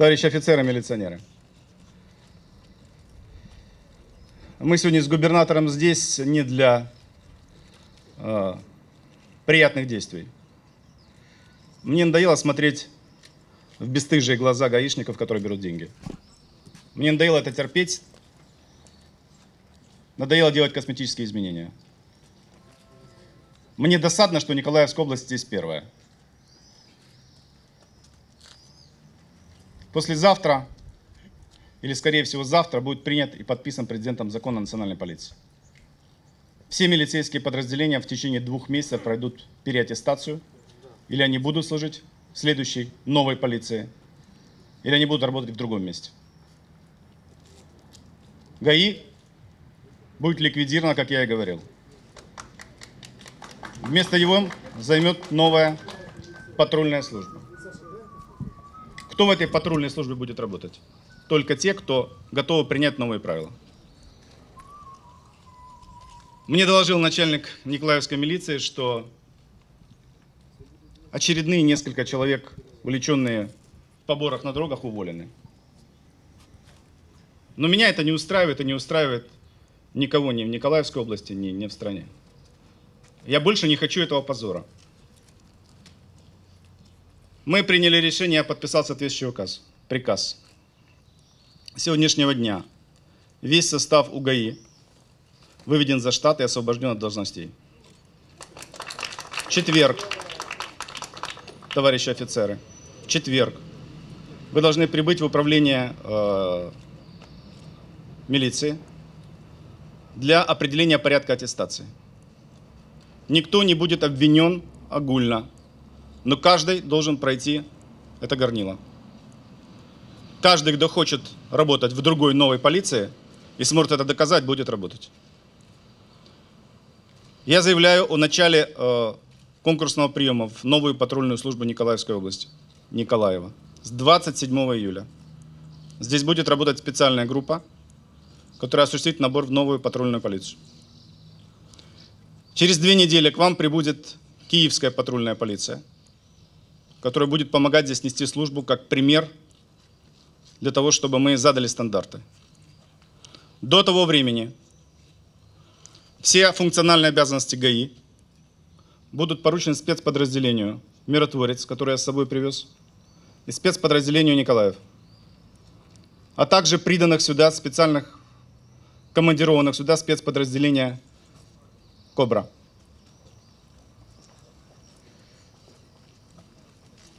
товарищи офицеры, милиционеры. Мы сегодня с губернатором здесь не для э, приятных действий. Мне надоело смотреть в бесстыжие глаза гаишников, которые берут деньги. Мне надоело это терпеть. Надоело делать косметические изменения. Мне досадно, что Николаевская область здесь первая. Послезавтра, или скорее всего завтра, будет принят и подписан президентом закон о национальной полиции. Все милицейские подразделения в течение двух месяцев пройдут переаттестацию, или они будут служить в следующей новой полиции, или они будут работать в другом месте. ГАИ будет ликвидировано, как я и говорил. Вместо его займет новая патрульная служба. Кто в этой патрульной службе будет работать? Только те, кто готовы принять новые правила. Мне доложил начальник Николаевской милиции, что очередные несколько человек, увлеченные в поборах на дорогах, уволены. Но меня это не устраивает и не устраивает никого ни в Николаевской области, ни, ни в стране. Я больше не хочу этого позора. Мы приняли решение, я подписал соответствующий указ, приказ. С сегодняшнего дня весь состав УГАИ выведен за штат и освобожден от должностей. Четверг, товарищи офицеры, четверг. Вы должны прибыть в управление э, милиции для определения порядка аттестации. Никто не будет обвинен огульно, но каждый должен пройти это горнило. Каждый, кто хочет работать в другой новой полиции и сможет это доказать, будет работать. Я заявляю о начале э, конкурсного приема в новую патрульную службу Николаевской области, Николаева, с 27 июля. Здесь будет работать специальная группа, которая осуществит набор в новую патрульную полицию. Через две недели к вам прибудет Киевская патрульная полиция, которая будет помогать здесь нести службу как пример для того, чтобы мы задали стандарты. До того времени все функциональные обязанности ГАИ будут поручены спецподразделению «Миротворец», который я с собой привез, и спецподразделению «Николаев», а также приданных сюда специальных командированных сюда спецподразделения «Кобра».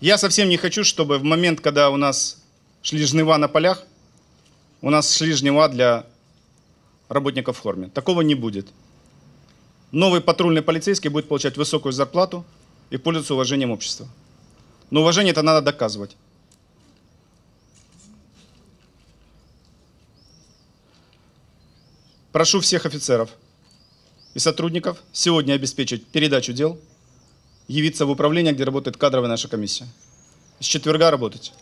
Я совсем не хочу, чтобы в момент, когда у нас шли жнива на полях, у нас шли жнива для работников в форме. Такого не будет. Новый патрульный полицейский будет получать высокую зарплату и пользоваться уважением общества. Но уважение это надо доказывать. Прошу всех офицеров и сотрудников сегодня обеспечить передачу дел, явиться в управление, где работает кадровая наша комиссия. С четверга работать.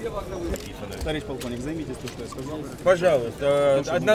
Либо Товарищ полковник, займитесь то, что я сказал. Пожалуйста, одна